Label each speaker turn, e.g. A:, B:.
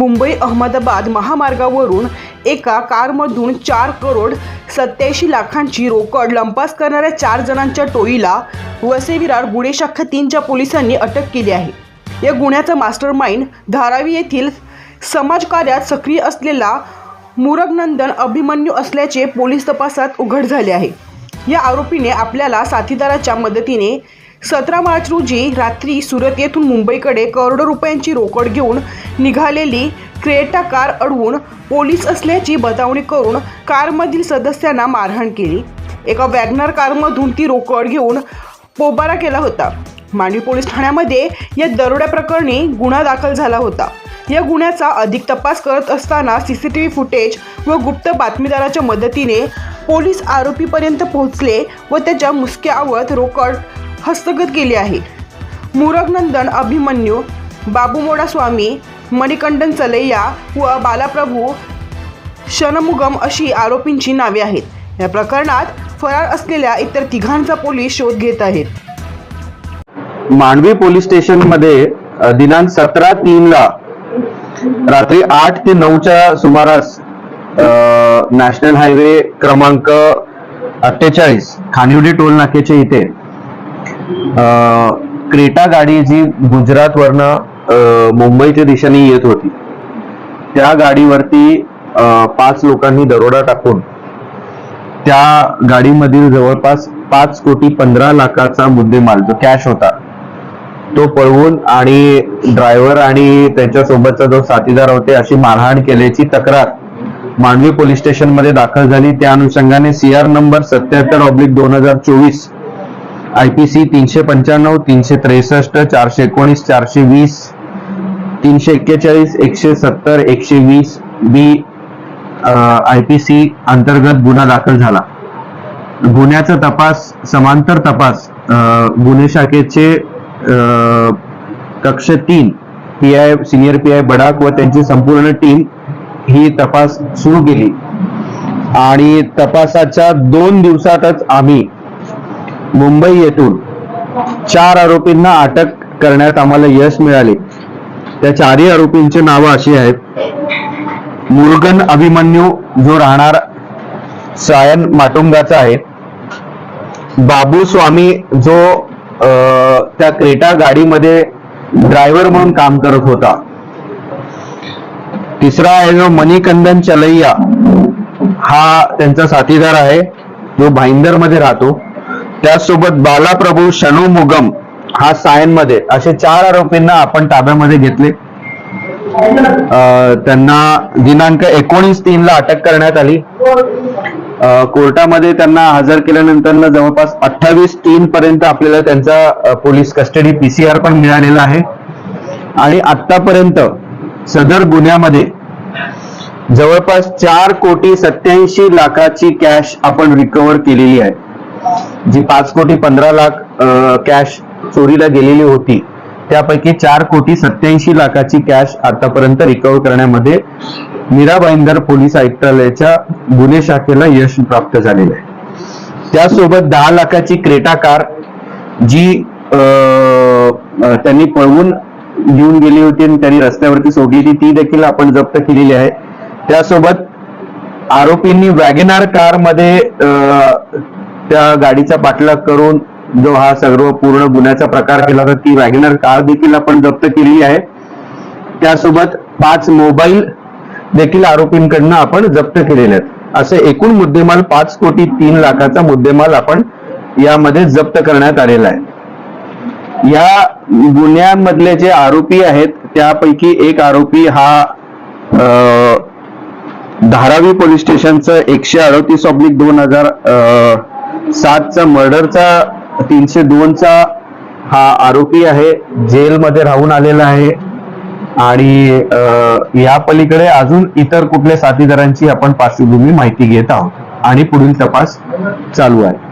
A: मुंबई अहमदाबाद महामार्गावरून एका कारमधून चार करोड सत्याऐंशी लाखांची रोकड लंपास करणाऱ्या चार जणांच्या टोळीला वसेविरार गुन्हे शाखा तीनच्या पोलिसांनी अटक केली आहे. या गुन्ह्याचा मास्टर माइंड धारावी येथील समाजकार्यात सक्रिय असलेला मुरगनंदन अभिमन्यू असल्याचे पोलीस तपासात उघड झाले आहे. या आरोपीने आपल्याला साथीदाराच्या मदतीने सतरा मार्च रोजी रात्री सुरत येथून मुंबईकडे करोडो रुपयांची रोकड घेऊन निघालेली क्रेटा कार अडवून पोलीस असल्याची बतावणी करून कारमधील सदस्यांना मारहाण केली. एका वॅगनर कारमधून ती रोकड घेऊन पोबारा केला होता. मांडवी पोलीस ठाण्यामध्ये या दरोड्या प्रकरणी गुन्हा दाखल झाला होता. या गुन्ह्याचा अधिक तपास करत असताना C C T V footage व गुप्त बातमीदाराच्या मदतीने पोलीस आरोपीपर्यंत पोहोचले व त्याच्या मुसक्या आवत रोकड हस्तगत केली आहे. मुरगनंदन अभिमन्यू बाबूमोडा स्वामी मणिकंदन चलैया व बालाप्रभू शनमुगम अशी आरोपींची नावे आहेत. या प्रकरणात फरार असलेल्या इतर तिघांचा पोलीस शोध घेत आहेत.
B: मांडवी पोलीस स्टेशनमध्ये दिनांक सतरा तीनला रात्री आठ ते नऊच्या सुमारास नॅशनल हायवे क्रमांक अठ्ठेचाळीस खानिवडी टोल नाक्याच्या इथे क्रेटा गाडी जी गुजरात वरनं मुंबईच्या दिशेने येत होती त्या गाडीवरती पाच लोकांनी दरोडा टाकून त्या गाडीमधील जवळपास पाच कोटी पंधरा लाखाचा मुद्देमाल जो कॅश होता तो पळवून आणि ड्रायव्हर आणि त्याच्यासोबतचा जो साथीदार होते अशी मारहाण केल्याची तक्रार मांडवी पोलीस स्टेशनमध्ये दाखल झाली. त्या अनुषंगाने सी आर नंबर सत्याहत्तर ऑब्लिक दोन हजार चोवीस आय पी सी तीनशे पंच्याण्णव तीनशे त्रेसष्ट चारशे एकोणीस चारशे वीस तीनशे एक्केचाळीस एकशे सत्तर एकशे वीस बी आय पी सी अंतर्गत गुन्हा दाखल झाला. गुन्ह्याचा तपास समांतर तपास गुन्हे शाखेचे कक्ष तीन P I senior P I Badak व त्यांची संपूर्ण टीम ही तपास सुरू केली. आणि तपासाच्या दोन दिवसातच आम्ही मुंबई येथून चार आरोपींना अटक करण्यात आम्हाला यश मिळाले. त्या चारही आरोपींची नावं अशी आहेत. मुरुगन अभिमन्यू जो राहणार सायन माटुंगाचा आहे. बाबू स्वामी जो अ, त्या क्रेटा गाडीमध्ये ड्रायव्हर म्हणून काम करत होता. तिसरा आहे जो मणिकंदन चलैया हा त्यांचा साथीदार आहे. जो भाईंदरमध्ये राहतो. त्याचसोबत बालाप्रभू शनू मुगम हा सायनमध्ये असे चार आरोपींना आपण ताब्यामध्ये घेतले. त्यांना दिनांक एकोणीस तीन ला अटक करण्यात आली. कोर्टामध्ये त्यांना हजर केल्यानंतर जवळपास अठ्ठावीस तीन पर्यंत आपल्याला त्यांचा पोलीस कस्टडी पीसीआर पण मिळालेला आहे. आणि आतापर्यंत सदर गुन्ह्यामध्ये जवळपास चार कोटी सत्याऐंशी लाखाची कॅश आपण रिकव्हर केलेली आहे. जी पाच कोटी पंधरा लाख कॅश चोरीला गेलेली होती त्यापैकी चार कोटी सत्याऐंशी लाखाची कॅश आतापर्यंत रिकव्हर करण्यामध्ये मीरा भाईंदर पोलीस आयुक्तालयाच्या गुन्हे शाखेला यश प्राप्त झालेलं आहे. त्यासोबत दहा लाखाची क्रेटा कार जी अं, त्यांनी पळवून घेऊन गेली होती आणि त्यांनी रस्त्यावरती सोडली ती देखील आपण जप्त केलेली आहे. त्यासोबत आरोपींनी वॅगनार कारमध्ये अं, त्या गाडीचा पाठलाग करून जो हा सर्व पूर्ण गुन्ह्याचा प्रकार केला होता ती वॅगनर कार देखील आपण जप्त केली आहे. त्यासोबत पाच मोबाईल देखील आरोपींकडनं आपण जप्त केलेले आहेत. असे एकूण मुद्देमाल पाच कोटी तीन लाखाचा मुद्देमाल आपण यामध्ये जप्त करण्यात आलेला आहे. या गुन्ह्यांमधले जे आरोपी आहेत त्यापैकी एक आरोपी हा धारावी पोलीस स्टेशनचं एकशे अडतीस ऑब्लिक दोन हजार सातचा मर्डरचा तीनशे दोनचा हा आरोपी आहे. जेलमध्ये राहून आलेला आहे. आणि या पलीकडे अजून इतर कुठल्या साथीदारांची आपण पार्श्वभूमी माहिती घेत आहोत. आणि पुढील तपास चालू आहे.